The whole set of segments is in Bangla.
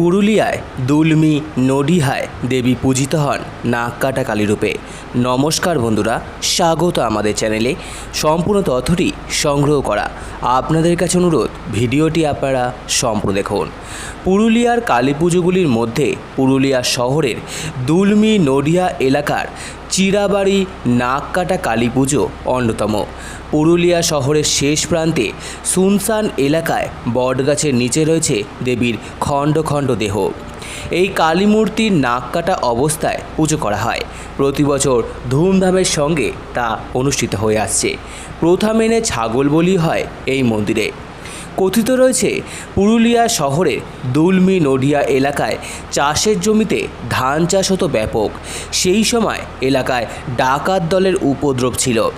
পুরুলিয়ায় দুলমি নডিহায় দেবী পূজিত হন নাক কাটা কালীরূপে নমস্কার বন্ধুরা, স্বাগত আমাদের চ্যানেলে। সম্পূর্ণ তথ্যটি সংগ্রহ করা আপনাদের কাছে অনুরোধ, ভিডিওটি আপনারা সম্পূর্ণ দেখুন। পুরুলিয়ার কালী মধ্যে পুরুলিয়া শহরের দুলমি নডিহা এলাকার চিরাবাড়ি নাককাটা কালী পুজো অন্যতম। পুরুলিয়া শহরের শেষ প্রান্তে সুনসান এলাকায় বটগাছের নিচে রয়েছে দেবীর খণ্ড খণ্ড দেহ। এই কালী মূর্তির নাক কাটা অবস্থায় পুজো করা হয়। প্রতি বছর ধুমধামের সঙ্গে তা অনুষ্ঠিত হয়ে আসছে। প্রথা মেনে ছাগল বলি হয় এই মন্দিরে। কথিত রয়েছে, পুরুলিয়া শহরের দুলমি নডিয়া এলাকায় চাষের জমিতে ধান চাষ হতো ব্যাপক। সেই সময় এলাকায় ডাকাত দলের উপদ্রব ছিল।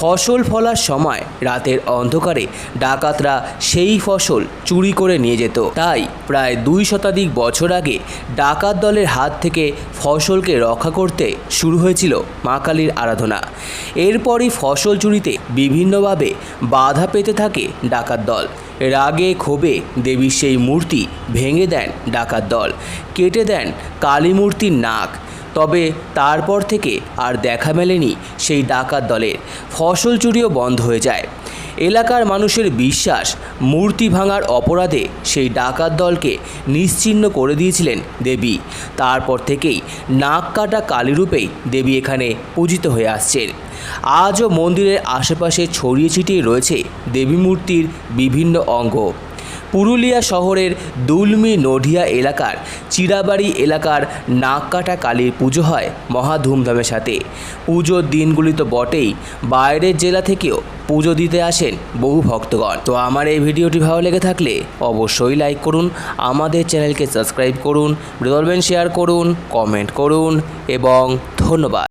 ফসল ফলার সময় রাতের অন্ধকারে ডাকাতরা সেই ফসল চুরি করে নিয়ে যেত। তাই প্রায় দুই শতাধিক বছর আগে ডাকাত দলের হাত থেকে ফসলকে রক্ষা করতে শুরু হয়েছিল মা কালীর আরাধনা। এরপরই ফসল চুরিতে বিভিন্নভাবে বাধা পেতে থাকে ডাকাত দল। রাগে ক্ষোভে দেবীর সেই মূর্তি ভেঙে দেন ডাকাত দল। কেটে দেন কালী মূর্তির নাক। তবে তারপর থেকে আর দেখা মেলেনি সেই ডাকাত দলের। ফসল চুরিও বন্ধ হয়ে যায়। এলাকার মানুষের বিশ্বাস, মূর্তি ভাঙার অপরাধে সেই ডাকাত দলকে নিশ্চিহ্ন করে দিয়েছিলেন দেবী। তারপর থেকেই নাক কাটা কালীরূপেই দেবী এখানে পূজিত হয়ে আসছেন। আজও মন্দিরের আশেপাশে ছড়িয়ে ছিটিয়ে রয়েছে দেবী মূর্তির বিভিন্ন অঙ্গ। পুরুলিয়া শহরের দুলমি নডিয়া এলাকার চিরাবাড়ি এলাকার নাককাটা কালীর পুজো হয় মহা ধুমধামের সাথে। পুজোর দিনগুলি তো বটেই, বাইরের জেলা থেকেও পুজো দিতে আসেন বহু ভক্তগণ। তো আমার এই ভিডিওটি ভালো লেগে থাকলে অবশ্যই লাইক করুন, আমাদের চ্যানেলকে সাবস্ক্রাইব করুন বলবেন শেয়ার করুন কমেন্ট করুন এবং ধন্যবাদ।